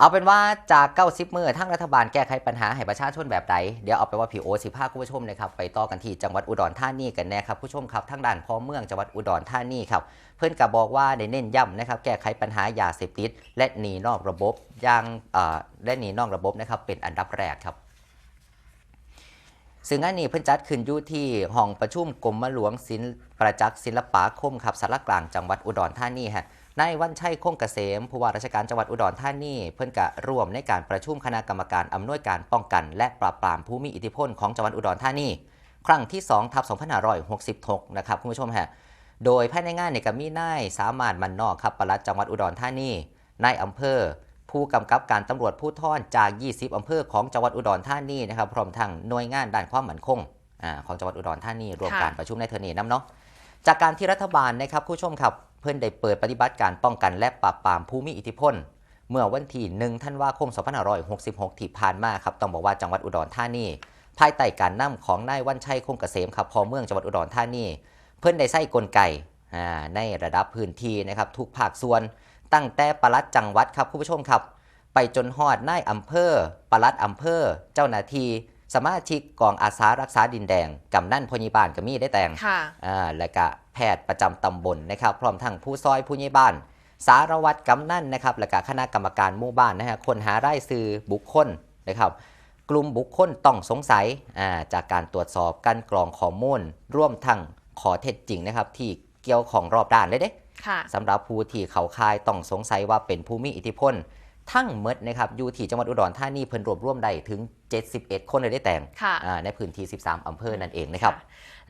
เอาเป็นว่าจากเก้าซิบมือทั้งรัฐบาลแก้ไขปัญหาให้ประชาชนแบบใดเดี๋ยวเอาไปว่าผีโอสิภาคุณผู้ชมนะครับไปต่อกันที่จังหวัดอุดรธานีกันแน่ครับผู้ชมครับทั้งด้านพ่อเมืองจังหวัดอุดรธานีครับเพื่อนกับบอกว่าได้เน้นย้ำนะครับแก้ไขปัญหายาเสพติดและหนีนอกระบบอย่างเอ่อและหนีนอกระบบนะครับเป็นอันดับแรกครับ ซึ่งอันนี้เพิ่นจัดขึ้นอยู่ที่ห้องประชุมกรมหลวงศิลป์ประจักษ์ศิลปาคมครับสารกลางจังหวัดอุดรธานีฮะนายวันชัยคงเกษมผู้ว่าราชการจังหวัดอุดรธานีเพิ่นกะร่วมในการประชุมคณะกรรมการอำนวยการป้องกัน และปราบปรามผู้มีอิทธิพลของจังหวัดอุดรธานีครั้งที่2ทับ2566 นะครับคุณผู้ชมฮะโดยภายในงานเนี่ยก็มีนายสามารถมันนอกครับปลัดจังหวัดอุดรธานีนายอำเภอ ผู้กำกับการตำรวจผู้ท่อนจาก 20 อำเภอของจังหวัดอุดรธานีนะครับพร้อมทั้งหน่วยงานด้านความมั่นคงอาของจังหวัดอุดรธานีรวมค่ะการประชุมในเทอร์นีน้ำเนาะจากการที่รัฐบาลนะครับผู้ชมครับเพิ่นได้เปิดปฏิบัติการป้องกันและปราบปรามผู้มีอิทธิพล เมื่อวันที่1ธันวาคม 2566 ที่ผ่านมาครับต้องบอกว่าจังหวัดอุดรธานีภายใต้การนำของนายวันชัยคงเกษมครับพอเมืองจังหวัดอุดรธานีเพิ่นได้ใส่กลไกอ่าในระดับพื้นที่นะครับทุกภาคส่วน ตั้งแต่ปลัดจังหวัดครับคุณผู้ชมครับ ไปจนฮอดนายอำเภอ ปลัดอำเภอ เจ้าหน้าที่สมาชิกกองอาสารักษาดินแดงกำนันพยาบาลก็มีได้แต่งค่ะอ่าและก็แพทย์ประจำตำบลนะครับ พร้อมทั้งผู้ซอยผู้ใหญ่บ้าน สารวัตรกำนันนะครับ และก็คณะกรรมการหมู่บ้านนะฮะคนหารายชื่อบุคคลนะครับกลุ่มบุคคลต้องสงสัยอ่าจากการตรวจสอบการกรองข้อมูลร่วมทั้งขอเท็จจริงนะครับ ที่เกี่ยวของรอบด้านเลยเด้ค่ะ สำหรับผู้ที่เขาคายต้องสงสัยว่าเป็นผู้มีอิทธิพล ทั้งหมดนะครับอยู่ที่จังหวัดอุดรธานีเพิ่นรวบรวมได้ถึง 71 คนเลยได้แต่งค่ะอ่าในพื้นที่ 13 อำเภอนั่นเองนะครับ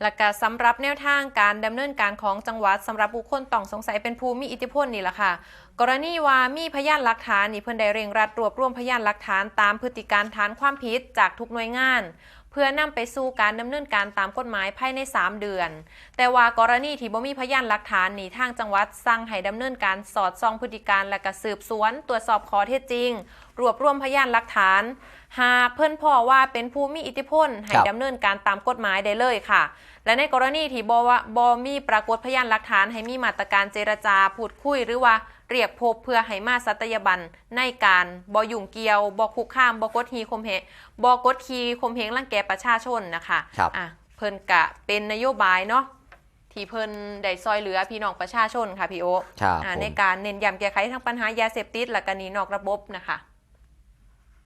และก็สำหรับแนวทางการดำเนินการของจังหวัดสำหรับบุคคลต้องสงสัยเป็นผู้มีอิทธิพลนี่แหละค่ะ กรณีว่ามีพยานหลักฐานนี่เพิ่นได้เร่งรัดรวบรวมพยานหลักฐานตามพฤติการฐานความผิดจากทุกหน่วยงาน เพื่อนำไปสู่การดำเนินการตามกฎหมายภายใน 3 เดือน แต่ว่ากรณีที่บ่มีพยานหลักฐานนี่ทางจังหวัดสั่งให้ดำเนินการสอดส่องพฤติการและก็สืบสวน ตรวจสอบข้อเท็จจริง รวบรวมพยานหลักฐาน หากเพิ่นพ่อว่าเป็นผู้มีอิทธิพลให้ครับดำเนินการตามกฎหมายได้เลยค่ะ และในกรณีที่บว่าบมีปรากฏพยานหลักฐาน ให้มีมาตรการเจรจาพูดคุยหรือว่าเรียกพบเพื่อให้มาสัตยาบันในการบอยุ่งเกี่ยวบอคุกข้ามบอกดฮีคมเหงบอกดฮีคมเหงรังแกประชาชนนะคะครับอะเพิ่นกะเป็นนโยบายเนาะที่เพิ่นได้ซอยเหลือพี่น้องประชาชนค่ะพี่โอครับอ่าผมในการเน้นย้ำแก้ไขทั้งปัญหายาเสพติดและก็หนีนอกระบบนะคะ